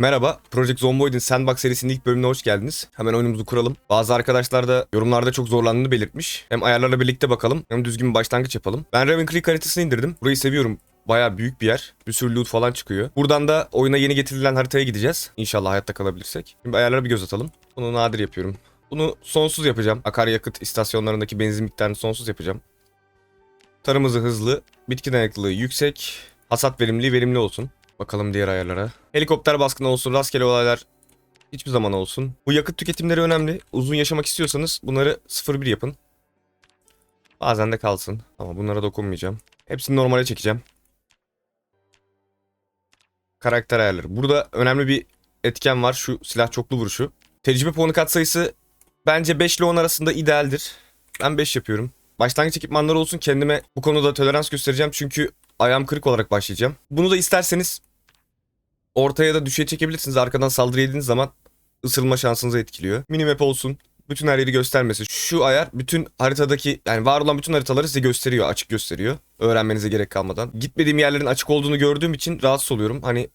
Merhaba, Project Zomboid'in Sandbox serisinin ilk bölümüne hoş geldiniz. Hemen oyunumuzu kuralım. Bazı arkadaşlar da yorumlarda çok zorlandığını belirtmiş. Hem ayarlarla birlikte bakalım hem düzgün bir başlangıç yapalım. Ben Raven Creek haritasını indirdim. Burayı seviyorum. Bayağı büyük bir yer. Bir sürü loot falan çıkıyor. Buradan da oyuna yeni getirilen haritaya gideceğiz. İnşallah hayatta kalabilirsek. Şimdi ayarlara bir göz atalım. Bunu nadir yapıyorum. Bunu sonsuz yapacağım. Akaryakıt istasyonlarındaki benzin miktarını sonsuz yapacağım. Tarım hızı hızlı. Bitki dayanıklılığı yüksek. Hasat verimliliği verimli olsun. Bakalım diğer ayarlara. Helikopter baskını olsun, rastgele olaylar hiçbir zaman olsun. Bu yakıt tüketimleri önemli. Uzun yaşamak istiyorsanız bunları 0-1 yapın. Bazen de kalsın. Ama bunlara dokunmayacağım. Hepsini normale çekeceğim. Karakter ayarları. Burada önemli bir etken var. Şu silah çoklu vuruşu. Tecrübe puanı katsayısı bence 5 ile 10 arasında idealdir. Ben 5 yapıyorum. Başlangıç ekipmanları olsun kendime bu konuda tolerans göstereceğim. Çünkü ayağım kırık olarak başlayacağım. Bunu da isterseniz ortaya da düşeye çekebilirsiniz. Arkadan saldırı yediğiniz zaman ısırılma şansınızı etkiliyor. Minimap olsun. Bütün her yeri göstermesi. Şu ayar bütün haritadaki yani var olan bütün haritaları size gösteriyor. Açık gösteriyor. Öğrenmenize gerek kalmadan. Gitmediğim yerlerin açık olduğunu gördüğüm için rahatsız oluyorum. Hani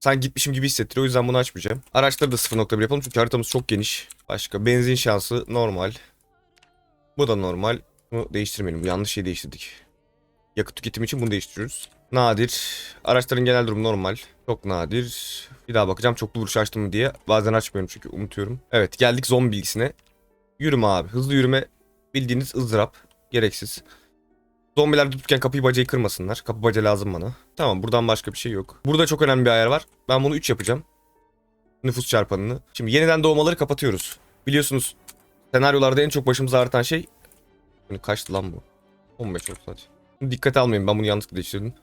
sen gitmişim gibi hissettiriyor. O yüzden bunu açmayacağım. Araçları da 0.1 yapalım çünkü haritamız çok geniş. Başka benzin şansı normal. Bu da normal. Bunu değiştirmeyelim. Bu yanlış şey değiştirdik. Yakıt tüketimi için bunu değiştiriyoruz. Nadir. Araçların genel durumu normal. Çok nadir. Bir daha bakacağım çoklu vuruş açtım mı diye. Bazen açmıyorum çünkü unutuyorum. Evet geldik zombi bilgisine. Yürüme abi. Hızlı yürüme bildiğiniz ızdırap. Gereksiz. Zombiler tuturken kapıyı bacayı kırmasınlar. Kapı baca lazım bana. Tamam buradan başka bir şey yok. Burada çok önemli bir ayar var. Ben bunu 3 yapacağım. Nüfus çarpanını. Şimdi yeniden doğmaları kapatıyoruz. Biliyorsunuz senaryolarda en çok başımıza artan şey... Bunu kaçtı lan bu? 15 olsun hadi. Dikkate almayın ben bunu yanlışlıkla değiştirdim.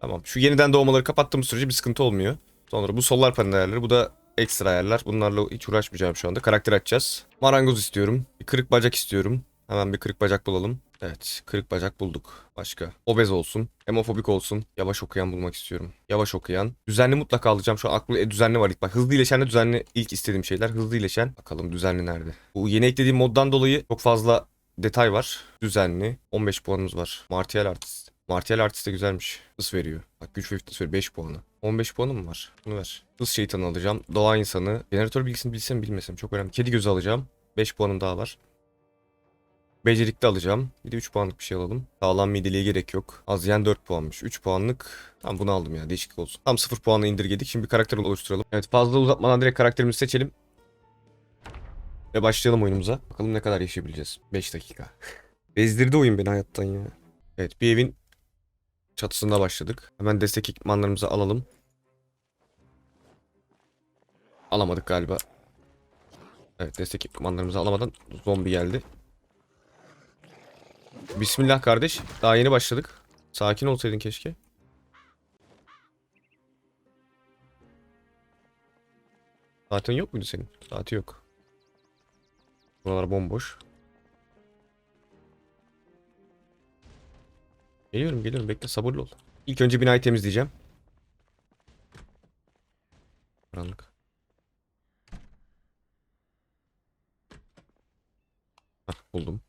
Tamam şu yeniden doğmaları kapattığımız sürece bir sıkıntı olmuyor. Sonra bu solar panel ayarları bu da ekstra ayarlar. Bunlarla hiç uğraşmayacağım şu anda. Karakter açacağız. Marangoz istiyorum. Bir kırık bacak istiyorum. Hemen bir kırık bacak bulalım. Evet kırık bacak bulduk. Başka. Obez olsun. Hemofobik olsun. Yavaş okuyan bulmak istiyorum. Yavaş okuyan. Düzenli mutlaka alacağım. Şu an e, düzenli var ilk. Bak hızlı iyileşen de düzenli ilk istediğim şeyler. Hızlı iyileşen. Bakalım düzenli nerede? Bu yeni eklediğim moddan dolayı çok fazla detay var. Düzenli. 15 puanımız var. Martial Artist. Martial Artist de güzelmiş. Hız veriyor. Bak güç ve fitness veriyor 5 puanı. 15 puanım var? Bunu ver. Hız şeytanı alacağım. Doğa insanı. Jeneratör bilgisini bilsem bilmesem çok önemli. Kedi gözü alacağım. 5 puanım daha var. Becerikli alacağım. Bir de 3 puanlık bir şey alalım. Sağlam mideliğe gerek yok. Azyen 4 puanmış. 3 puanlık. Tamam bunu aldım ya değişiklik olsun. Tam 0 puanla indirgedik. Şimdi bir karakter oluşturalım. Evet fazla uzatmadan direkt karakterimizi seçelim. Ve başlayalım oyunumuza. Bakalım ne kadar yaşayabileceğiz. 5 dakika. Bezdirdi oyun beni hayattan ya. Evet bir evin çatısında başladık. Hemen destek ekipmanlarımızı alalım. Alamadık galiba. Evet destek ekipmanlarımızı alamadan zombi geldi. Bismillah kardeş. Daha yeni başladık. Sakin olsaydın keşke. Saatin yok muydu senin? Saati yok. Buralar bomboş. Geliyorum geliyorum bekle sabırlı ol. İlk önce binayı temizleyeceğim. Karanlık. Hah buldum.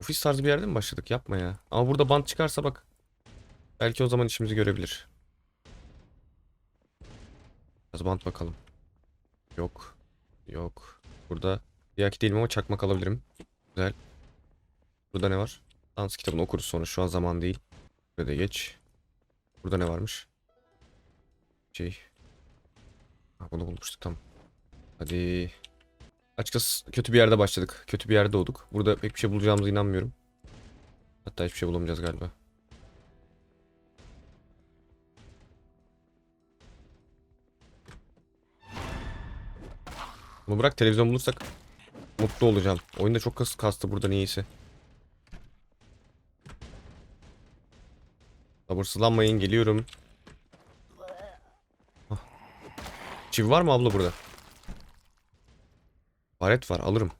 Ofis tarzı bir yerde mi başladık? Yapma ya. Ama burada bant çıkarsa bak. Belki o zaman işimizi görebilir. Biraz bant bakalım. Yok. Yok. Burada Diyaki değilim ama çakmak alabilirim. Güzel. Burada ne var? Dans kitabını okuruz sonra. Şu an zaman değil. Burada geç. Burada ne varmış? Şey. Ha, bunu bulmuştuk tamam. Hadi. Açıkçası kötü bir yerde başladık. Kötü bir yerde doğduk. Burada pek bir şey bulacağımıza inanmıyorum. Hatta hiçbir şey bulamayacağız galiba. Bunu bırak televizyon bulursak mutlu olacağım. Oyunda çok kas kastı burada niyeyse. Sabırsızlanmayın geliyorum. Hah. Çivi var mı abla burada? Baret var alırım.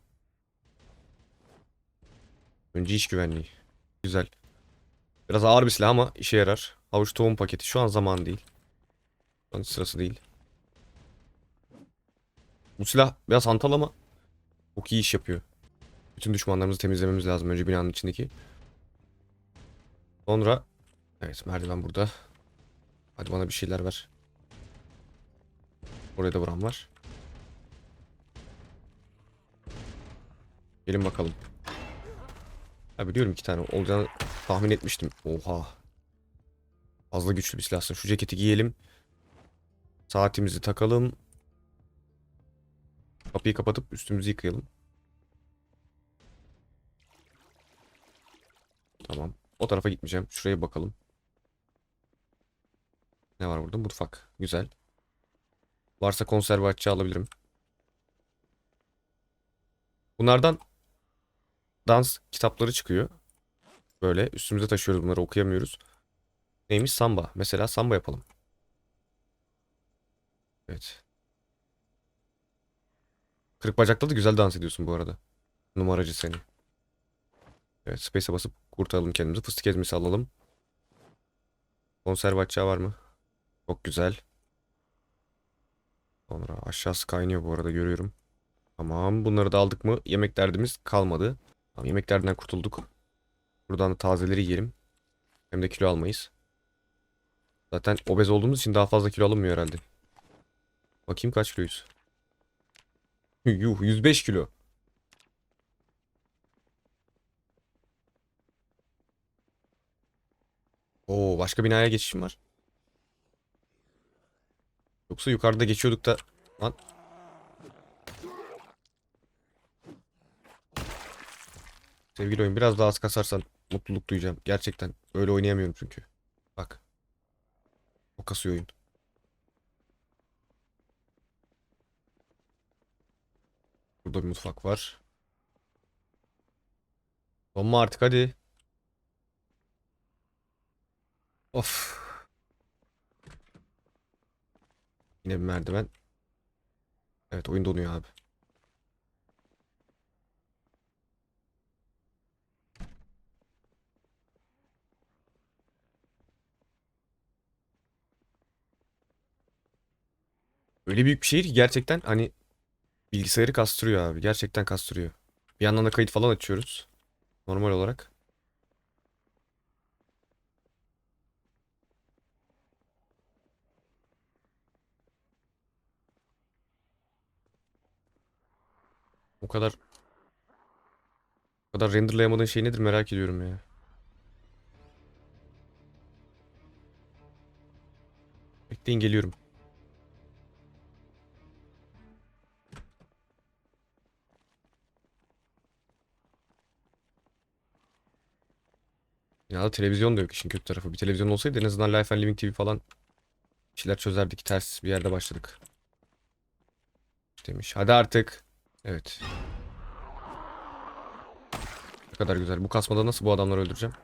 Önce iş güvenliği. Güzel. Biraz ağır bir silah ama işe yarar. Havuç tohum paketi şu an zaman değil. Şu an sırası değil. Bu silah biraz hantal ama çok iyi iş yapıyor. Bütün düşmanlarımızı temizlememiz lazım önce binanın içindeki. Sonra Evet merdiven burada. Hadi bana bir şeyler ver. Oraya da vuran var. Gelin bakalım. Ha biliyorum iki tane olacağını tahmin etmiştim. Oha. Fazla güçlü bir silahsın. Şu ceketi giyelim. Saatimizi takalım. Kapıyı kapatıp üstümüzü yıkayalım. Tamam. O tarafa gitmeyeceğim. Şuraya bakalım. Ne var burada? Mutfak. Güzel. Varsa konserve açığı alabilirim. Bunlardan dans kitapları çıkıyor. Böyle üstümüze taşıyoruz bunları okuyamıyoruz. Neymiş? Samba. Mesela samba yapalım. Evet. Kırık bacakta da güzel dans ediyorsun bu arada. Numaracı seni. Evet space'e basıp kurtaralım kendimizi. Fıstık ezmesi alalım. Konserve var mı? Çok güzel. Sonra aşağısı kaynıyor bu arada görüyorum. Tamam bunları da aldık mı yemek derdimiz kalmadı. Tamam yemek derdinden kurtulduk. Buradan da tazeleri yiyelim. Hem de kilo almayız. Zaten obez olduğumuz için daha fazla kilo alınmıyor herhalde. Bakayım kaç kiloyuz. Yuh 105 kilo. Oo başka binaya geçişim var. Yoksa yukarıda geçiyorduk da lan. Sevgili oyun biraz daha az kasarsan mutluluk duyacağım. Gerçekten öyle oynayamıyorum çünkü. Bak. O kasıyor oyun. Burada bir mutfak var. Donma artık hadi. Of. Yine bir merdiven. Evet oyun donuyor abi. Öyle büyük bir şehir ki gerçekten hani bilgisayarı kastırıyor abi. Gerçekten kastırıyor. Bir yandan da kayıt falan açıyoruz. Normal olarak. O kadar o kadar renderlayamadığın şey nedir merak ediyorum ya. Bekleyin geliyorum. Ya televizyon da yok işin kötü tarafı. Bir televizyon olsaydı en azından Life and Living TV falan şeyler çözerdik. Ters bir yerde başladık. Demiş. Hadi artık. Evet. Ne kadar güzel. Bu kasmada nasıl bu adamları öldüreceğim?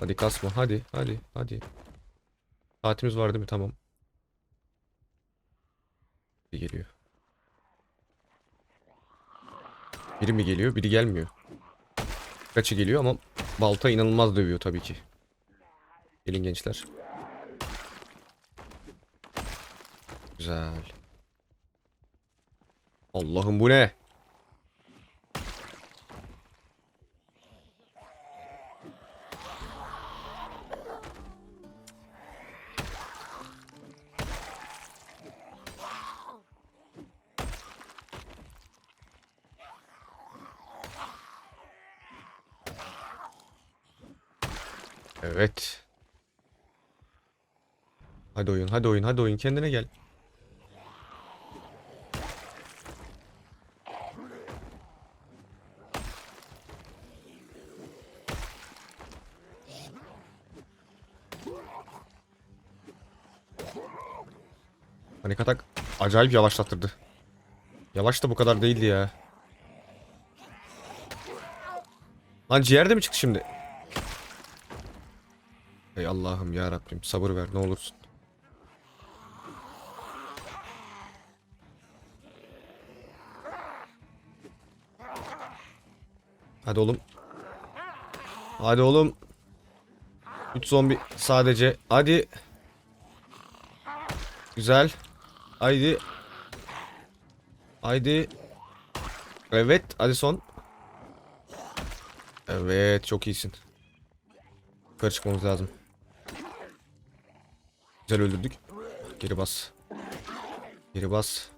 Hadi kasma. Hadi. Hadi. Hadi. Saatimiz var değil mi? Tamam. Biri geliyor. Biri mi geliyor? Biri gelmiyor. Kaçı geliyor ama balta inanılmaz dövüyor tabii ki. Gelin gençler. Güzel. Allah'ım bu ne? Evet. Hadi oyun, hadi oyun, hadi oyun. Kendine gel. Panik atak acayip yavaşlattırdı. Yavaş da bu kadar değildi ya. Lan ciğer mi çıktı şimdi? Ey Allah'ım ya Rabbim sabır ver ne olursun. Hadi oğlum. Hadi oğlum. 3 zombi sadece. Hadi. Güzel. Haydi. Haydi. Evet hadi son. Evet çok iyisin. Yukarı lazım. Güzel öldürdük. Geri bas. Geri bas.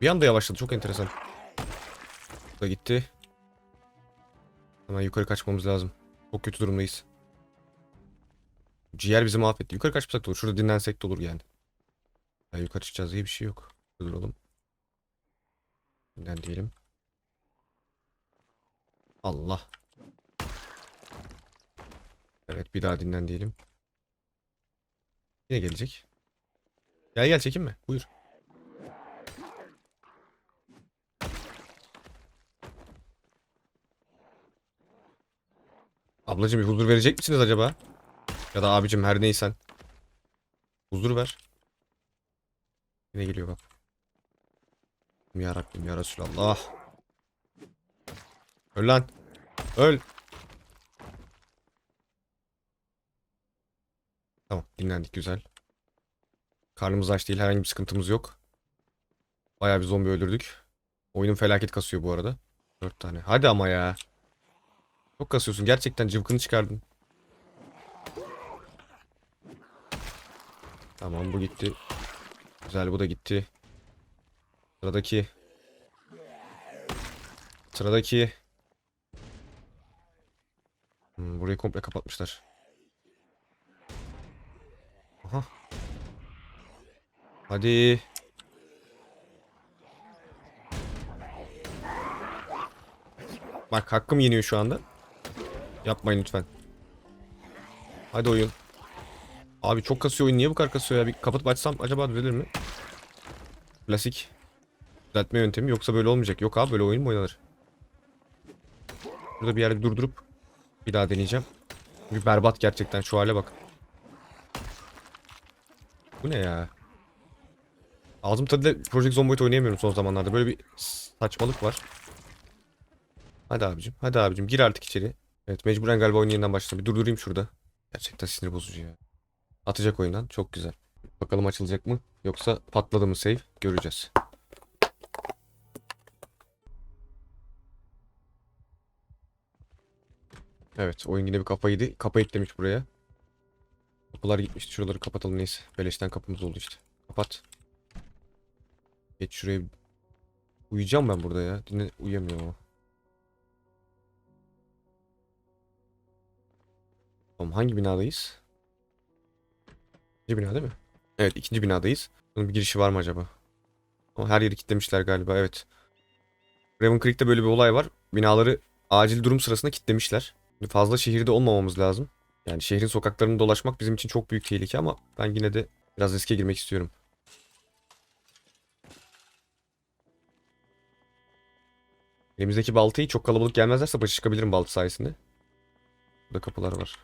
Bir anda yavaşladı çok enteresan. Bu da gitti. Hemen yukarı kaçmamız lazım. Çok kötü durumdayız. Ciğer bizi mahvetti. Yukarı kaçmasak da olur. Şurada dinlensek de olur yani. Ya yukarı çıkacağız diye bir şey yok. Duralım. Dinlen diyelim. Allah. Evet bir daha dinlen diyelim. Yine gelecek. Gel gel çekinme. Buyur. Ablacım bir huzur verecek misiniz acaba? Ya da abicim her neysen. Huzur ver. Yine geliyor bak. Ya Rabbim ya Resulallah. Öl lan. Öl. Tamam dinlendik güzel. Karnımız aç değil herhangi bir sıkıntımız yok. Bayağı bir zombi öldürdük. Oyunun felaket kasıyor bu arada. 4 tane. Hadi ama ya. Çok kasıyorsun gerçekten cıvkını çıkardın. Tamam bu gitti. Güzel bu da gitti. Sıradaki. Sıradaki. Hmm, burayı komple kapatmışlar. Aha. Hadi. Bak hakkım yeniyor şu anda. Yapmayın lütfen. Hadi oyun. Abi çok kasıyor oyun. Niye bu kadar kasıyor ya? Bir kapatıp açsam acaba düzelir mi? Klasik. Düzeltme yöntemi yoksa böyle olmayacak. Yok abi böyle oyun mu oynanır? Burada bir yerde durdurup bir daha deneyeceğim. Bir berbat gerçekten şu hale bak. Bu ne ya? Ağzım tadıyla Project Zomboid oynayamıyorum son zamanlarda. Böyle bir saçmalık var. Hadi abicim. Hadi abicim gir artık içeri. Evet mecburen galiba oyun yeniden başladı. Bir durdurayım şurada. Gerçekten sinir bozucu ya. Atacak oyundan. Çok güzel. Bakalım açılacak mı? Yoksa patladı mı save? Göreceğiz. Evet oyun yine bir kafa yedi. Kapa eklemiş buraya. Kapılar gitmişti. Şuraları kapatalım neyse. Beleşten kapımız oldu işte. Kapat. Geç şuraya. Uyuyacağım ben burada ya. Dinle uyuyamıyorum ama. Tamam hangi binadayız? İkinci bina değil mi? Evet ikinci binadayız. Bunun bir girişi var mı acaba? Ama her yeri kilitlemişler galiba evet. Raven Creek'te böyle bir olay var. Binaları acil durum sırasında kilitlemişler. Fazla şehirde olmamamız lazım. Yani şehrin sokaklarını dolaşmak bizim için çok büyük tehlike ama ben yine de biraz riske girmek istiyorum. Elimizdeki baltayı çok kalabalık gelmezlerse başa çıkabilirim balta sayesinde. Burada kapılar var.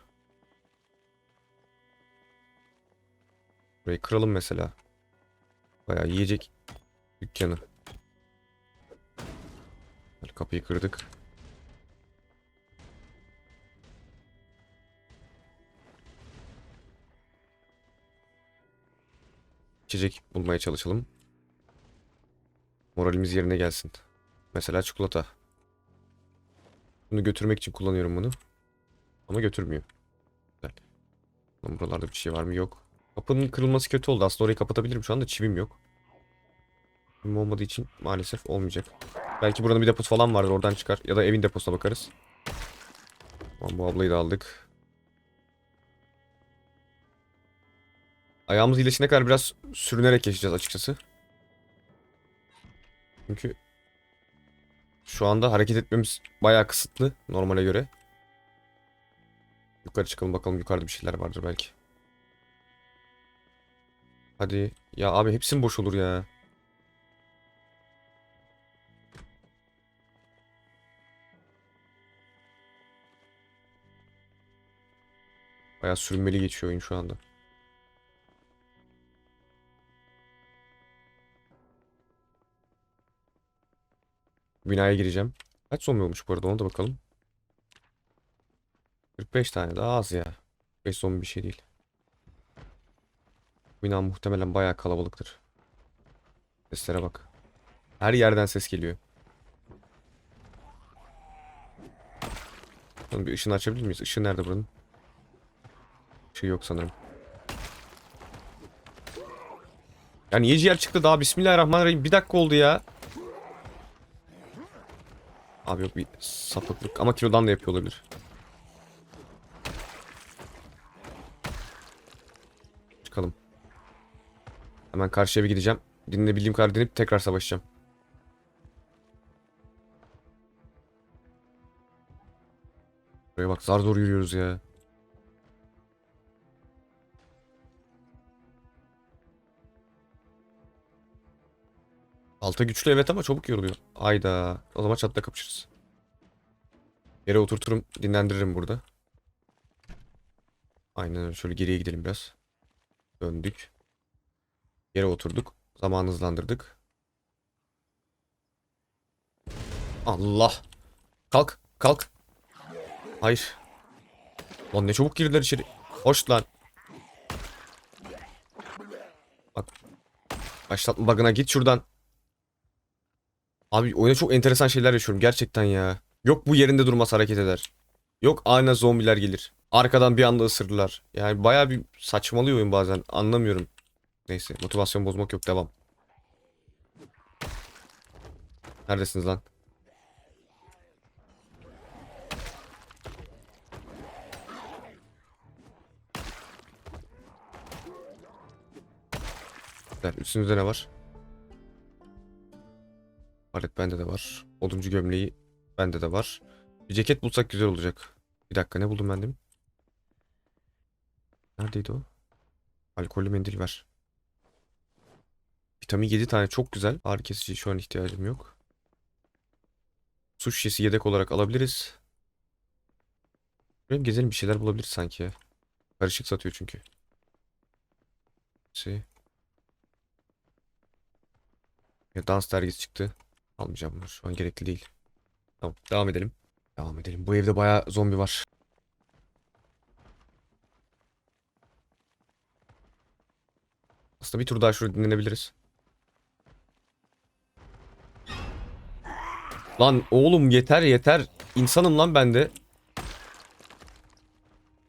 Burayı kıralım mesela. Bayağı yiyecek dükkanı. Kapıyı kırdık. İçecek bulmaya çalışalım. Moralimiz yerine gelsin. Mesela çikolata. Bunu götürmek için kullanıyorum bunu. Ama götürmüyor. Güzel. Lan buralarda bir şey var mı? Yok. Kapının kırılması kötü oldu. Aslında orayı kapatabilirim. Şu anda çivim yok. Çivim olmadığı için maalesef olmayacak. Belki buranın bir deposu falan vardır. Oradan çıkar. Ya da evin deposuna bakarız. Tamam bu ablayı da aldık. Ayağımız iyileşene kadar biraz sürünerek yaşayacağız açıkçası. Çünkü şu anda hareket etmemiz bayağı kısıtlı normale göre. Yukarı çıkalım bakalım yukarıda bir şeyler vardır belki. Hadi. Ya abi hepsi mi boş olur ya? Bayağı sürünmeli geçiyor oyun şu anda. Binaya gireceğim. Kaç zombi olmuş bu arada ona da bakalım. 45 tane daha az ya. 5 zombi bir şey değil. Bina muhtemelen bayağı kalabalıktır. Seslere bak. Her yerden ses geliyor. Oğlum bir ışını açabilir miyiz? Işığı nerede buranın? Işığı yok sanırım. Ya niye ciğer çıktı daha? Bismillahirrahmanirrahim. Bir dakika oldu ya. Abi yok bir sapıklık. Ama kilodan da yapıyor olabilir. Çıkalım. Hemen karşıya bir gideceğim. Dinleyebildiğim kadar dinleyip tekrar savaşacağım. Buraya bak zar zor yürüyoruz ya. Alta güçlü evet ama çabuk yoruluyor. Ayda. O zaman çatla kapışırız. Yere oturturum, dinlendiririm burada. Aynen öyle. Şöyle geriye gidelim biraz. Döndük. Yere oturduk. Zamanı hızlandırdık. Allah. Kalk, kalk. Hayır. Lan ne çabuk girdiler içeri. Hoş lan. Bak. Başlatma bug'ına git şuradan. Abi oyunda çok enteresan şeyler yaşıyorum gerçekten ya. Yok bu yerinde durmaz hareket eder. Yok aniden zombiler gelir. Arkadan bir anda ısırırlar. Yani baya bir saçmalıyor oyun bazen. Anlamıyorum. Neyse motivasyon bozmak yok devam. Neredesiniz lan? Üstünüzde ne var? Palet bende de var. Oduncu gömleği bende de var. Bir ceket bulsak güzel olacak. Bir dakika ne buldum ben demin? Neredeydi o? Alkollü mendil ver. Vitamin 7 tane çok güzel. Ağrı kesici şu an ihtiyacım yok. Su şişesi yedek olarak alabiliriz. Böyle gezelim bir şeyler bulabiliriz sanki. Karışık satıyor çünkü. Şey. Ya dans dergisi çıktı. Almayacağım bunu. Şu an gerekli değil. Tamam. Devam edelim. Devam edelim. Bu evde bayağı zombi var. Aslında bir tur daha şurada dinlenebiliriz. Lan oğlum yeter yeter. İnsanım lan ben de.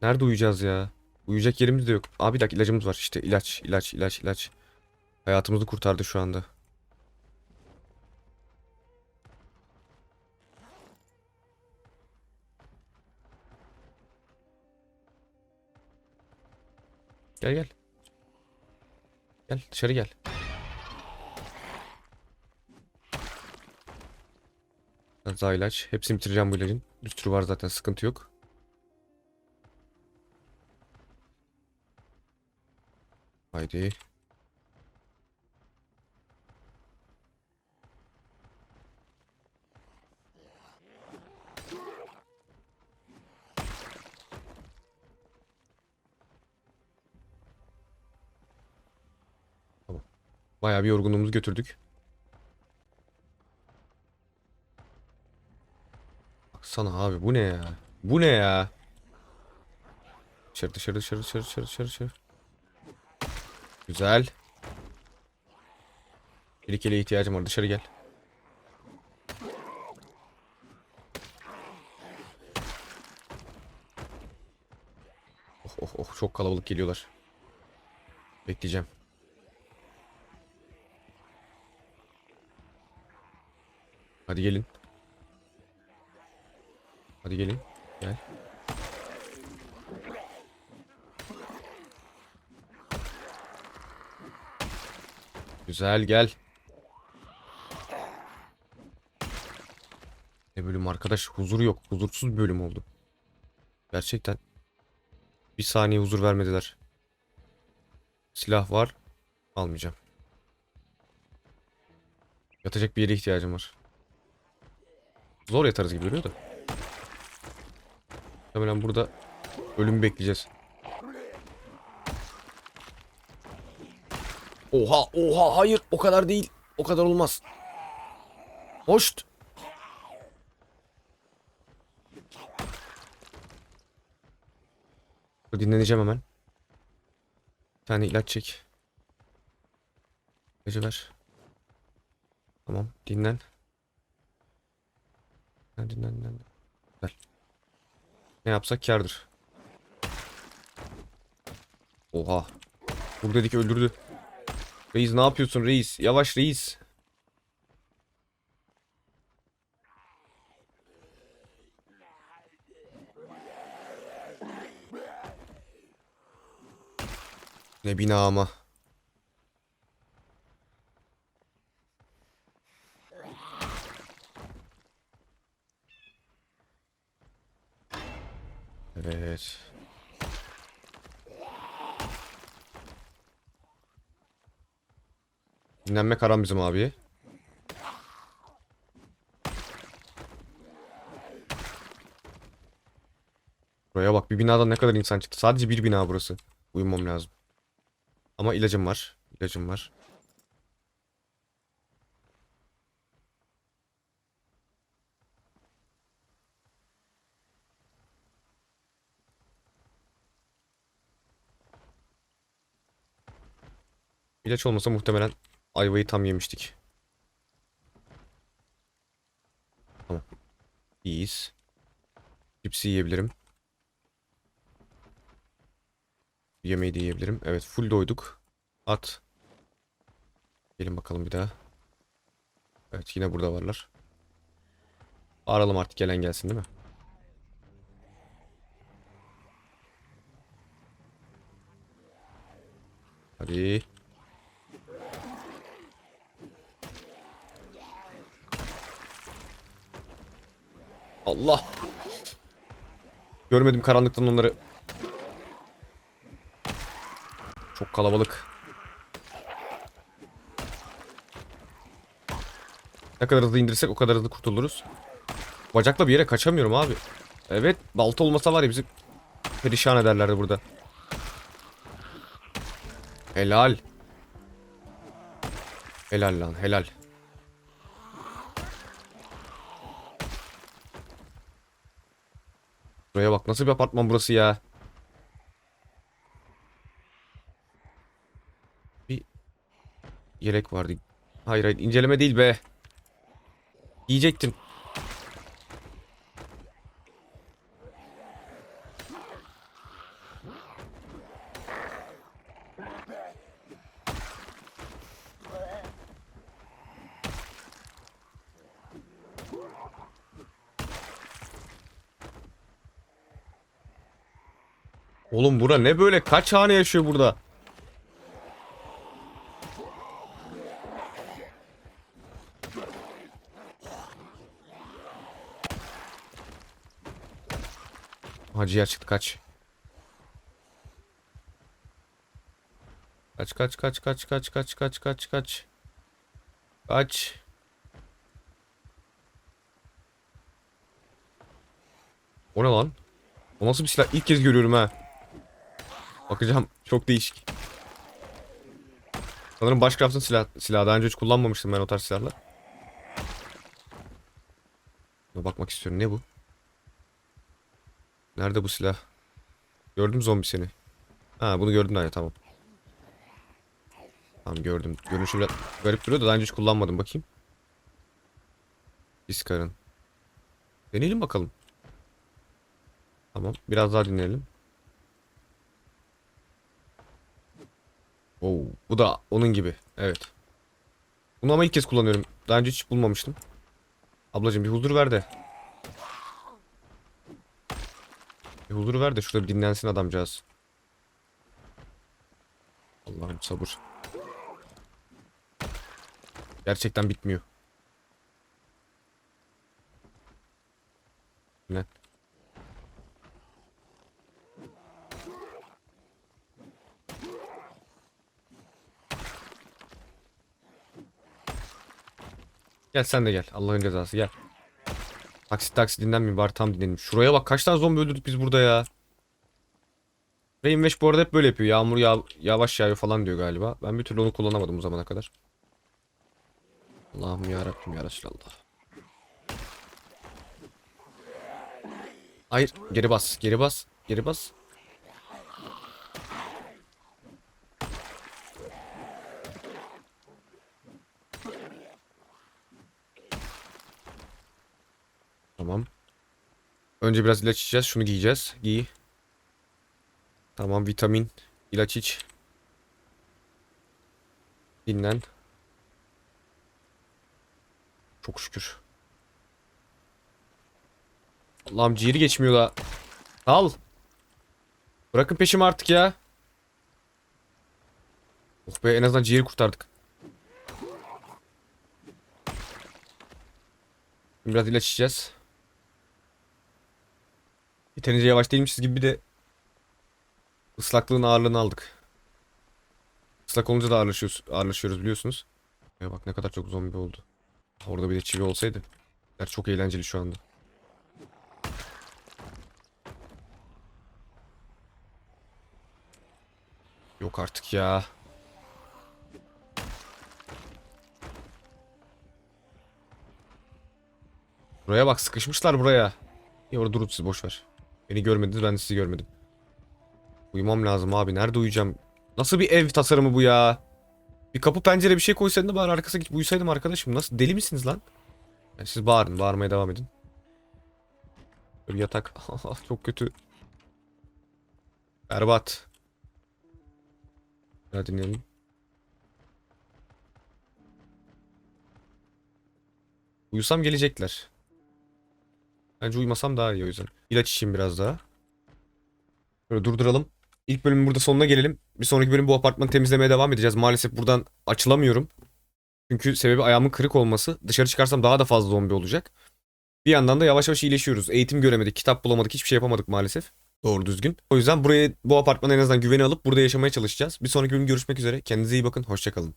Nerede uyuyacağız ya? Uyuyacak yerimiz de yok. Abi bir dakika ilacımız var. İşte ilaç, ilaç, ilaç, ilaç. Hayatımızı kurtardı şu anda. Gel gel. Gel dışarı gel. Daha ilaç. Hepsini bitireceğim bu ilacın. Bir sürü var zaten sıkıntı yok. Haydi. Bayağı bir yorgunluğumuzu götürdük. Baksana abi bu ne ya? Bu ne ya? Dışarı dışarı dışarı dışarı dışarı dışarı dışarı. Güzel. Bir ihtiyacım var dışarı gel. Oh oh oh çok kalabalık geliyorlar. Bekleyeceğim. Hadi gelin. Hadi gelin. Gel. Güzel gel. Ne bölüm arkadaş huzur yok. Huzursuz bir bölüm oldu. Gerçekten. Bir saniye huzur vermediler. Silah var. Almayacağım. Yatacak bir yere ihtiyacım var. Zor yatarız gibi duruyor da. Muhtemelen burada ölümü bekleyeceğiz. Oha oha hayır o kadar değil. O kadar olmaz. Hoşt. Dinleneceğim hemen. Bir tane ilaç çek. İlacı ver. Tamam dinlen. Dinlen dinlen dinlen. Güzel. Ne yapsak kârdır. Oha. Vur dedik öldürdü. Reis ne yapıyorsun reis? Yavaş reis. Ne bina ama. Evet. Dinlenme karan bizim abiye. Buraya bak bir binadan ne kadar insan çıktı. Sadece bir bina burası. Uyumam lazım. Ama ilacım var. İlacım var. İlaç olmasa muhtemelen ayvayı tam yemiştik. Tamam. İyiyiz. Cipsi yiyebilirim. Yemeği de yiyebilirim. Evet full doyduk. At. Gelin bakalım bir daha. Evet yine burada varlar. Aralım artık gelen gelsin değil mi? Hadi. Allah. Görmedim karanlıktan onları. Çok kalabalık. Ne kadar hızlı indirsek o kadar hızlı kurtuluruz. Bacakla bir yere kaçamıyorum abi. Evet balta olmasa var ya bizi perişan ederlerdi burada. Helal. Helal lan helal. Buraya bak nasıl bir apartman burası ya. Bir yelek vardı. Hayır hayır inceleme değil be. Yiyecektin. Oğlum bura ne böyle? Kaç hane yaşıyor burada? Hacıya çıktı kaç. Kaç kaç kaç kaç kaç kaç kaç kaç kaç. Kaç. O ne lan? O nasıl bir silah? İlk kez görüyorum ha. Bakacağım. Çok değişik. Sanırım Başcraft'ın silah, silahı. Daha önce hiç kullanmamıştım ben o tarz silahlar. Buna bakmak istiyorum. Ne bu? Nerede bu silah? Gördüm zombi seni. Ha bunu gördüm daha tamam. Tamam gördüm. Görünüşü biraz garip duruyor da daha önce hiç kullanmadım. Bakayım. Diskar'ın. Deneyelim bakalım. Tamam. Biraz daha dinleyelim. Oo, bu da onun gibi. Evet. Bunu ama ilk kez kullanıyorum. Daha önce hiç bulmamıştım. Ablacığım bir huzur ver de. Bir huzur ver de şurada bir dinlensin adamcağız. Allah'ım sabır. Gerçekten bitmiyor. Ne? Gel sen de gel. Allah'ın cezası gel. Taksi taksi dinlenmeyin bari tam dinlenin. Şuraya bak kaç tane zombi öldürdük biz burada ya. Rainwash bu arada hep böyle yapıyor. Yağmur yağ yavaş yağıyor falan diyor galiba. Ben bir türlü onu kullanamadım bu zamana kadar. Allah'ım ya Rabbim ya Resulallah. Hayır geri bas geri bas geri bas. Tamam. Önce biraz ilaç içeceğiz. Şunu giyeceğiz. Giy. Tamam vitamin. ilaç iç. Dinlen. Çok şükür. Allah'ım ciğeri geçmiyor da. Al. Bırakın peşimi artık ya. Oh be en azından ciğeri kurtardık. Biraz ilaç içeceğiz. Yeterince yavaş değilmişiz gibi bir de ıslaklığın ağırlığını aldık. Islak olunca da ağırlaşıyoruz, ağırlaşıyoruz biliyorsunuz. Ya bak ne kadar çok zombi oldu. Orada bir de çivi olsaydı. Der çok eğlenceli şu anda. Yok artık ya. Buraya bak sıkışmışlar buraya. İyi orada durun siz boş ver. Beni görmediniz ben de sizi görmedim. Uyumam lazım abi. Nerede uyuyacağım? Nasıl bir ev tasarımı bu ya? Bir kapı pencere bir şey koysaydın da bari arkasına gidip uyusaydım arkadaşım. Nasıl deli misiniz lan? Yani siz bağırın. Bağırmaya devam edin. Böyle yatak. Çok kötü. Berbat. Hadi dinleyelim. Uyusam gelecekler. Bence uyumasam daha iyi o yüzden. İlaç içeyim biraz daha. Böyle durduralım. İlk bölümün burada sonuna gelelim. Bir sonraki bölüm bu apartmanı temizlemeye devam edeceğiz. Maalesef buradan açılamıyorum. Çünkü sebebi ayağımın kırık olması. Dışarı çıkarsam daha da fazla zombi olacak. Bir yandan da yavaş yavaş iyileşiyoruz. Eğitim göremedik, kitap bulamadık, hiçbir şey yapamadık maalesef. Doğru düzgün. O yüzden buraya bu apartmana en azından güveni alıp burada yaşamaya çalışacağız. Bir sonraki bölüm görüşmek üzere. Kendinize iyi bakın. Hoşçakalın.